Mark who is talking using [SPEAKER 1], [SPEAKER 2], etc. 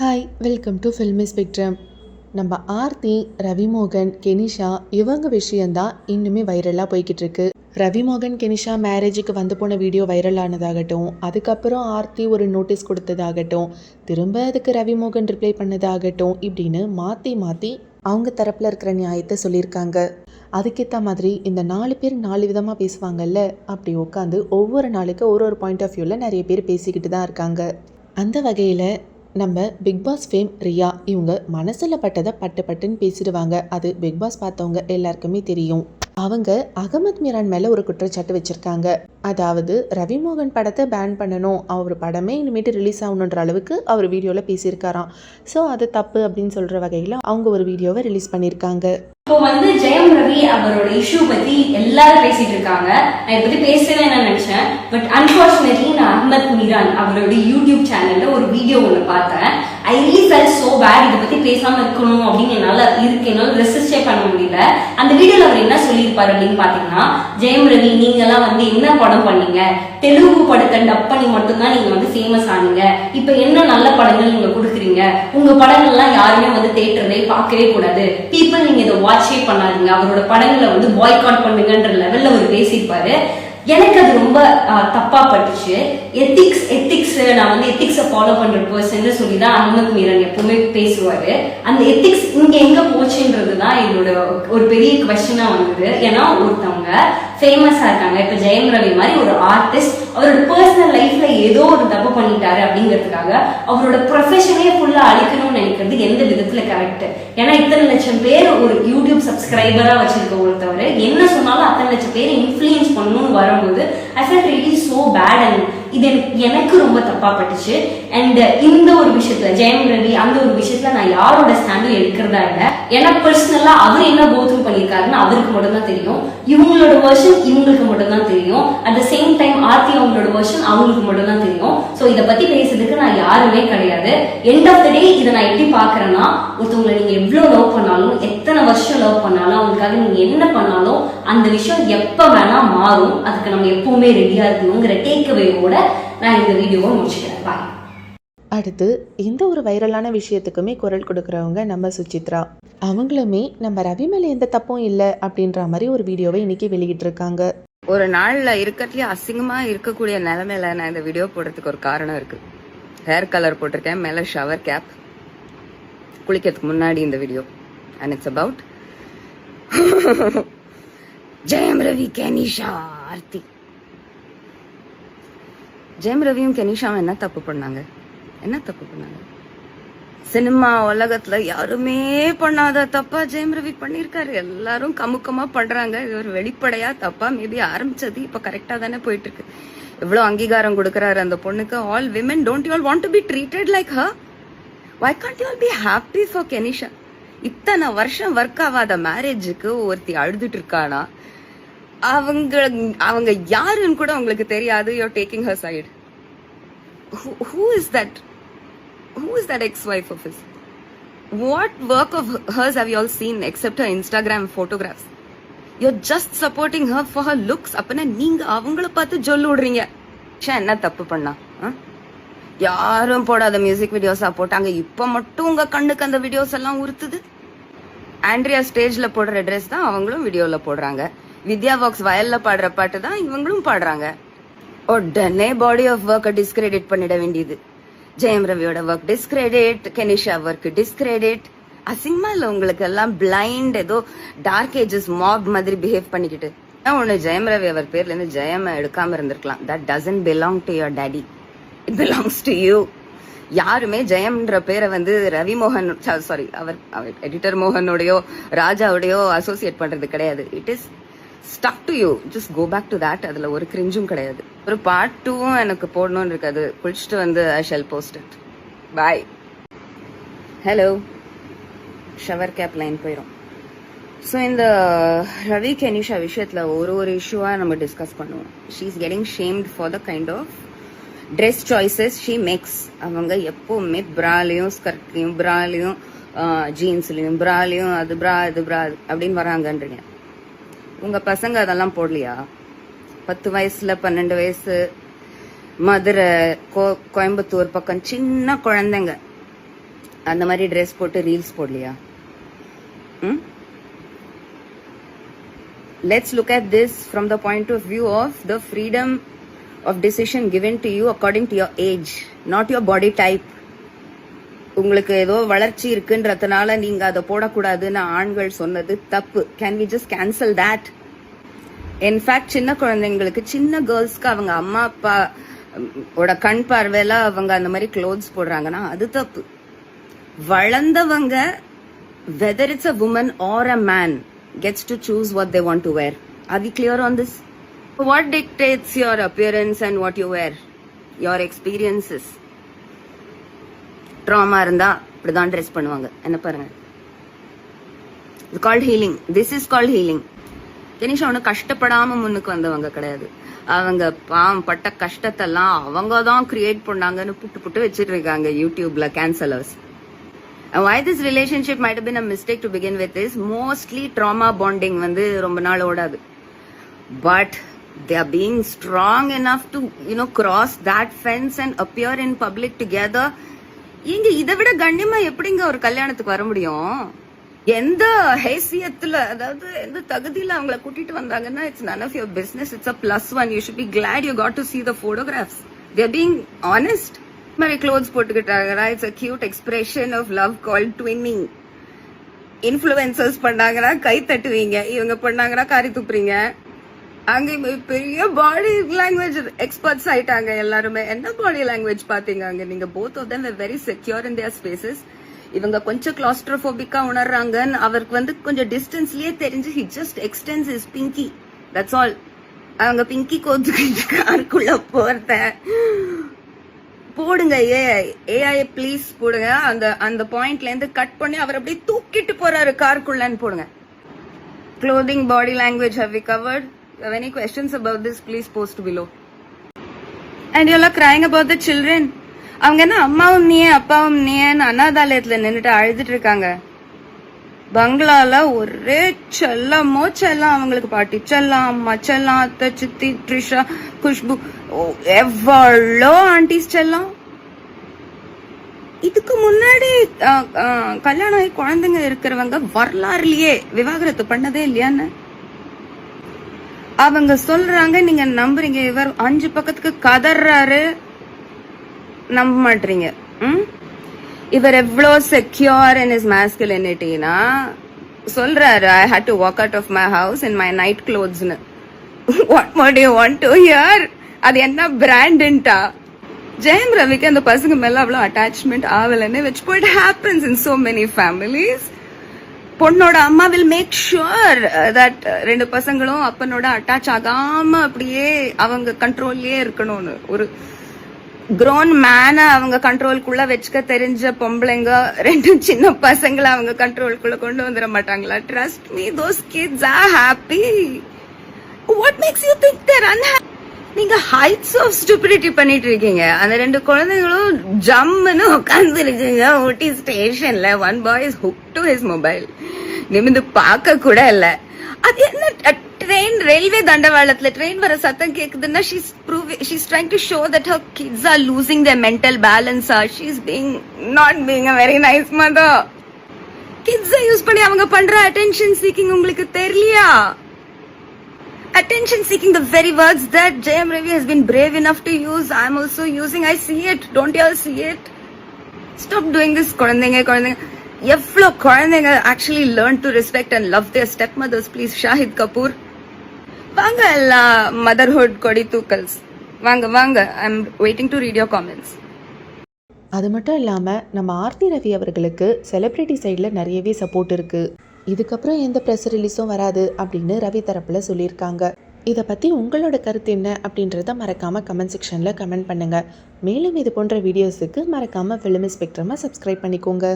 [SPEAKER 1] Hi welcome to filmy spectrum நம்ம Aarthi Ravi Mohan Kenisha இவங்க விஷயந்தான் இன்னுமே வைரலாக போய்கிட்டு இருக்கு ரவிமோகன் கெனிஷா மேரேஜுக்கு வந்து போன வீடியோ வைரல் ஆனதாகட்டும் அதுக்கப்புறம் ஆர்த்தி ஒரு நோட்டீஸ் கொடுத்ததாகட்டும் திரும்ப அதுக்கு ரவிமோகன் ரிப்ளை பண்ணதாகட்டும் இப்படின்னு மாற்றி மாற்றி அவங்க தரப்பில் இருக்கிற நியாயத்தை சொல்லியிருக்காங்க. அதுக்கேற்ற மாதிரி இந்த நாலு பேர் நாலு விதமாக பேசுவாங்கல்ல அப்படி உட்காந்து ஒவ்வொரு நாளைக்கு ஒரு ஒரு பாயிண்ட் ஆஃப் வியூவில் நிறைய பேர் பேசிக்கிட்டு தான் இருக்காங்க. அந்த வகையில் நம்ம பிக் பாஸ் ஃபேம் ரியா இவங்க மனசில் பட்டதை பட்டு பட்டுன்னு பேசிடுவாங்க. அது பிக் பாஸ் பார்த்தவங்க எல்லாருக்குமே தெரியும். அவங்க அகமத் மீரான் மேலே ஒரு குற்றச்சாட்டு வச்சுருக்காங்க. அதாவது ரவிமோகன் படத்தை பேன் பண்ணணும். அவர் படமே இனிமேட்டு ரிலீஸ் ஆகணுன்ற அளவுக்கு அவர் வீடியோவில் பேசியிருக்காராம். ஸோ அது தப்பு அப்படின்னு சொல்கிற வகையில் அவங்க ஒரு வீடியோவை ரிலீஸ் பண்ணியிருக்காங்க.
[SPEAKER 2] இப்போ வந்து ஜெயம் ரவி அவரோட இஷ்யூ பத்தி எல்லாரும் பேசிட்டு இருக்காங்க. நான் இதை பத்தி பேசவே நான் நினைச்சேன். பட் அன்பார்ச்சுனேட்லி நான் அஹ்மத் மீரான் அவரோட யூடியூப் சேனல்ல ஒரு வீடியோ ஒன்று பார்த்தேன். I really felt so bad இதை பத்தி பேசாம இருக்கணும் அப்படின்னு என்னால இருக்கு. என்னால ரெசிஸ்டே பண்ண முடியல. அந்த வீடியோல அவர் என்ன சொல்லியிருப்பாரு அப்படின்னு பாத்தீங்கன்னா ஜெயம் ரவி நீங்க எல்லாம் வந்து என்ன படம் பண்ணீங்க? தெலுங்கு படத்தை டப் பண்ணி மட்டும்தான் நீங்க வந்து ஃபேமஸ் ஆனீங்க. இப்போ என்ன நல்ல படங்கள் நீங்க கொடுக்குறீங்க? உங்க படங்கள்லாம் யாருமே வந்து தேட்டரே பார்க்கவே கூடாது. பீப்புள் நீங்க இதை வாட்சே பண்ணாதீங்க. அவரோட படங்களை வந்து பாய்காட் பண்ணுங்கன்ற லெவல்ல அவர் பேசியிருப்பாரு. எனக்கு அது ரொம்ப தப்பா பட்டுச்சு. எத்திக்ஸ் எத்திக்ஸ் நான் வந்து எத்திக்ஸை ஃபாலோ பண்ற பர்சன் சொல்லி தான் அஹமத் மீரன் எப்பவுமே பேசுவாரு. அந்த எத்திக்ஸ் இங்க எங்க போச்சுன்றது தான் என்னோட ஒரு பெரிய கொஸ்டினா வந்தது. ஏன்னா ஒருத்தவங்க ஃபேமஸாக இருக்காங்க. இப்போ ஜெயம் ரவி மாதிரி ஒரு ஆர்டிஸ்ட் அவரோட பர்சனல் லைஃப்ல ஏதோ ஒரு தப்பு பண்ணிட்டாரு அப்படிங்கிறதுக்காக அவரோட ப்ரொஃபஷனே ஃபுல்லா அழிக்கணும்னு நினைக்கிறது எந்த விதத்துல கரெக்ட் ஏன்னா இத்தனை லட்சம் பேர் ஒரு யூடியூப் சப்ஸ்கிரைபரா வச்சிருக்க ஒருத்தவர் என்ன சொன்னாலும் அத்தனை லட்சம் பேர் இன்ஃப்ளூயன்ஸ் பண்ணணும்னு வரும்போது I felt really so bad and இது எனக்கு எனக்கு ரொம்ப தப்பா பட்டுச்சு. அண்ட் இந்த ஒரு விஷயத்துல ஜெயம் ரவி அந்த ஒரு விஷயத்துல நான் யாரோட ஸ்டாண்டும் எடுக்கிறதா இல்ல ஏன்னா பர்சனலா அவர் என்ன கோத்ரூ பண்ணியிருக்காருன்னு அவருக்கு மட்டும் தான் தெரியும். இவங்களோட வெர்ஷன் இவங்களுக்கு மட்டும் தான் தெரியும். At the same time Aarthi அவங்களோட வெர்ஷன் அவங்களுக்கு மட்டும் தான் தெரியும். ஸோ இதை பத்தி பேசுறதுக்கு நான் யாருமே கிடையாது. எண்ட் ஆஃப் த டே இதை நான் எப்படி பாக்குறேன்னா ஒருத்தவங்களை நீங்க எவ்வளவு லவ் பண்ணாலும் எத்தனை வருஷம் லவ் பண்ணாலும் அவங்களுக்காக நீங்க என்ன பண்ணாலும் அந்த விஷயம் எப்ப வேணா மாறும். அதுக்கு நம்ம எப்பவுமே ரெடியா இருக்கணுங்கிற டேக்அவேவோட நான் இந்த வீடியோவை முடிச்சுக்கிறேன். பாய்
[SPEAKER 1] அடுத்து எந்த ஒரு வைரலான விஷயத்துக்குமே குரல் கொடுக்குறவங்க நம்ம சுசித்ரா. அவங்களுமே நம்ம ரவி மேலே எந்த தப்பும் இல்லை அப்படின்ற மாதிரி ஒரு வீடியோவை இன்னைக்கு வெளியிட்டிருக்காங்க.
[SPEAKER 3] ஒரு நாள்ல இருக்கிறதுலயே அசிங்கமா இருக்கக்கூடிய நிலைமையில நான் இந்த வீடியோ போடுறதுக்கு ஒரு காரணம் இருக்கு. ஹேர் கலர் போட்டிருக்கேன் மேல ஷவர் கேப் குளிக்கிறதுக்கு முன்னாடி இந்த video. And it's about Jayam Ravi Kenisha Aarthi. Jayam ரவியும் கெனிஷாவும் என்ன தப்பு பண்ணாங்க? என்ன தப்பு பண்ணாங்க? சினிமா உலகத்துல யாருமே பண்ணாத தப்பா ஜெயம் ரவி பண்ணிருக்காரு எல்லாரும் கமுக்கமா பண்றாங்க. இவர் ஒரு வெளிப்படையா தப்பா மேபி ஆரம்பிச்சது இப்ப கரெக்டா தானே போயிட்டு இருக்கு எவ்வளவு அங்கீகாரம் கொடுக்கறாரு அந்த பொண்ணுக்கு. All women don't you all want to be treated like her why can't you all be happy for Kenisha இத்தனை வருஷம் ஒர்க் ஆகாத மேரேஜுக்கு ஒருத்தி அழுதுட்டு இருக்கானா? அவங்க அவங்க யாருன்னு கூட அவங்களுக்கு தெரியாது. You taking her side who is that who is that ex-wife of his? What work of hers have you all seen except her Instagram photographs? You're just supporting her for her looks. அப்பனா நீங்க அவங்கள பார்த்து சொல்லு விடுறீங்க ச்சே, என்ன தப்பு பண்ணா ஆ? யாரும் போடாத மியூசிக் வீடியோஸா போட்டாங்க இப்ப மட்டும் உங்க கண்ணுக்கு அந்த வீடியோஸ் எல்லாம் உறுத்துது ஆண்ட்ரியா ஸ்டேஜ்ல போடுற ட்ரெஸ் தான் அவங்களும் வீடியோல போடுறாங்க வித்யா பாக்ஸ் வயல்ல பாடுற பாட்டு தான் இவங்களும் பாடுறாங்க உடனே பாடி ஆஃப் ஒர்க்கை டிஸ்கிரெடிட் பண்ணிட வேண்டியது Jayam ரவியோட work discredit Kenisha work discredit அசிங்கமா உங்களுக்கு எல்லாம் பிளைண்ட் ஏதோ டார்க் ஏஜஸ் மாப் மாதிரி பிஹேவ் பண்ணிக்கிட்டு. ஆனா ஒண்ணு ஜெயம் ரவி அவர் பேர்ல இருந்து ஜெயம் எடுக்காம இருந்திருக்கலாம். That doesn't belong to your daddy it belongs to you யாருமே ஜெயம்ன்ற பேரை வந்து ரவி மோகன் சாரி அவர் எடிட்டர் மோகனோடையோ ராஜாவுடையோ அசோசியேட் பண்றது கிடையாது. It is stuck to you just go back to that அதுல ஒரு கிரிஞ்சும் கிடையாது. ஒரு பார்ட் டூவும் எனக்கு போடணும்னு இருக்காது குளிச்சுட்டு வந்து I shall post it bye hello shower gap line போயிடும் ஸோ இந்த ரவி கெனிஷா விஷயத்தில் ஒரு ஒரு இஷ்யூவாக நம்ம டிஸ்கஸ் பண்ணுவோம். She is getting shamed for the kind of dress choices she makes அவங்க எப்பவுமே ப்ராலையும் ஸ்கர்ட்லையும் ப்ராலையும் ஜீன்ஸ்லையும் ப்ராலையும் அது ப்ரா இது ப்ரா அப்படின்னு வராங்கன்றீங்க. உங்க பசங்க அதெல்லாம் போடலையா பத்து வயசுல பன்னெண்டு வயசு மதுரை கோ கோயம்புத்தூர் பக்கம் சின்ன குழந்தைங்க அந்த மாதிரி ட்ரெஸ் போட்டு ரீல்ஸ் போடலையா ம் let's look at this from the point of view of the freedom of decision given to you according to your age not your body type உங்களுக்கு ஏதோ வளர்ச்சி இருக்குன்றதுனால நீங்க அதை போடக்கூடாதுன்னு ஆண்கள் சொன்னது தப்பு. Can we just cancel that? In fact சின்ன குழந்தைங்களுக்கு சின்ன கேர்ள்ஸ்க்கு அவங்க அம்மா அப்பா ஓட கண் பார்வையில அவங்க அந்த மாதிரி க்ளோத்ஸ் போடுறாங்கன்னா அது தப்பு. வளர்ந்தவங்க whether it's a woman or a man gets to choose what they want to wear are we clear on this what dictates your appearance and what you wear your experiences trauma இருந்தா இப்படிதான் dress பண்ணுவாங்க. என்ன பாருங்க. இது called healing this is called healing Ganesh அவனு கஷ்டப்படாம முன்னுக்கு வந்தவங்க கிடையாது. அவங்க பாம் பட்ட கஷ்டத்தெல்லாம் அவங்க தான் கிரியேட் பண்ணாங்கன்னு புட்டு புட்டு வச்சிட்டு இருக்காங்க யூடியூப்ல cancellers why this relationship might been mistake to begin with is mostly trauma bonding வந்து ரொம்ப நாள் ஓடாது. But they are being strong enough to you know cross cross fence and appear in public together together இங்க இதை விட கண்ணியமா எப்படிங்க ஒரு கல்யாணத்துக்கு வர முடியும்? எந்த ஹேசியத்துல அதாவது எந்த தகுதியில அவங்கள கூட்டிட்டு வந்தாங்கன்னா it's none of your business it's a plus one you should be glad you got to see the photographs they're being honest மாதிரி க்ளோத்ஸ் போட்டுக்கிட்டாங்கன்னா it's a cute expression of love call twinning influencers பண்ணாங்கன்னா கை தட்டுவீங்க. இவங்க பண்ணாங்கன்னா காரி துப்புறீங்க. அங்க பெரிய body language experts ஆயிட்டாங்க எல்லாருமே. என்ன பாடி லாங்குவேஜ் பாத்தீங்க அங்க? நீங்க both of them very secure in their spaces இவங்க கொஞ்சம் கிளாஸ்ட்ரோபோபிக்கா உணர்றாங்கன்னு அவருக்கு வந்து கொஞ்சம் டிஸ்டன்ஸ்லயே தெரிஞ்சு he just extends is pinky that's all அவங்க பிங்கி கோத்துக்கிட்டு காருக்குள்ள போறத. போடுங்க ஏஐ ஏஐ ப்ளீஸ் போடுங்க. அந்த அந்த பாயிண்ட்ல இருந்து கட் பண்ணி அவர் அப்படியே தூக்கிட்டு போறாரு காருக்குள்ளன்னு போடுங்க. Clothing body language have we covered? You have any questions about this please post below. And you all crying about the children. அவங்க என்ன அம்மாவும் நீயே அப்பாவும் நீயேன்னு அனாதாலயத்துல நின்னுட்டு அழுதுட்டு இருக்காங்க. பங்களால ஒரே செல்லமோ செல்லம் அவங்களுக்கு பாட்டி. செல்லம் அம்மா செல்லம் அத்தை சித்தி த்ரிஷா குஷ்பு எவ்வளோ ஆண்டிஸ் செல்லம். இதுக்கு முன்னாடி கல்யாணம் ஆகி குழந்தைங்க இருக்கிறவங்க வரலாறுலயே விவாகரத்து பண்ணதே இல்லையான்னு? அவங்க சொல்றாங்க நீங்க நம்புறீங்க. இவர் அஞ்சு பக்கத்துக்கு கதறாரு நம்ப மாட்டீங்க ம்? இவர் எவ்வளோ செக்யூர் இன் இஸ் மேஸ்குலினிட்டினா சொல்றாரு I hate to walk out of my house in my night க்ளோத்ஸ்னு what more do you want to hear அது என்ன பிராண்டுன்ட்டா ஜெயம் ரவிக்கு அந்த பசங்க மேல அவ்வளோ அட்டாச்மெண்ட் ஆகலன்னு விச் போயிட் happens in so many families பொண்ணோட அம்மா வில் மேக் ஷுர் தட் ரெண்டு பசங்களும் அப்பனோட அட்டாச் ஆகாம அப்படியே அவங்க கண்ட்ரோல்லே இருக்கணும்னு. ஒரு க்ரோன் மேனை அவங்க கண்ட்ரோல்குள்ள வச்சுக்க தெரிஞ்ச பொம்பளைங்க ரெண்டு சின்ன பசங்களை அவங்க கண்ட்ரோல்குள்ள கொண்டு வந்துட மாட்டாங்களா? Trust me those kids are happy what makes you think they're unhappy நீங்க ஹைட்ஸ் ஆஃப் ஸ்டூபிடிட்டி பண்ணிட்டு இருக்கீங்க அந்த ரெண்டு குழந்தைகளும் ஜம்முன்னு உட்கார்ந்து இருக்குங்க ஊட்டி ஸ்டேஷன்ல one boy is hooked to his mobile நிமிந்து பார்க்க கூட இல்ல. அது என்ன ட்ரெயின் ரயில்வே தண்டவாளத்துல ட்ரெயின் வர சத்தம் கேக்குதுன்னா she's prove she's trying to show that her kids are losing the mental balance or she's being not being a very nice mother kids use பண்ணி அவங்க பண்ற அட்டென்ஷன் சீக்கிங் உங்களுக்கு தெரியலையா? Attention seeking the very words that jm Ravi has been brave enough to use. I'm also using. I see it. Don't you all see it? Stop doing this குழந்தைங்க குழந்தைங்க எவ்வளோ குழந்தைங்க actually learn to respect and love their step mothers please Shahid Kapoor வாங்க எல்லா motherhood கொடி தூக்கல்ஸ் வாங்க வாங்க I am waiting to read your comments
[SPEAKER 1] அது மட்டும் இல்லாமல் நம்ம ஆர்த்தி ரவி அவர்களுக்கு செலிப்ரிட்டி சைடில் நிறையவே சப்போர்ட் இருக்குது இதுக்கப்புறம் எந்த ப்ரெஸ் ரிலீஸும் வராது அப்படின்னு ரவி தரப்பில் சொல்லியிருக்காங்க. இதை பற்றி உங்களோட கருத்து என்ன அப்படின்றத மறக்காமல் கமெண்ட் செக்ஷனில் கமெண்ட் பண்ணுங்கள் மேலும் இது போன்ற வீடியோஸுக்கு மறக்காமல் ஃபிலிம் ஸ்பெக்ட்ரமாக சப்ஸ்கிரைப் பண்ணிக்கோங்க.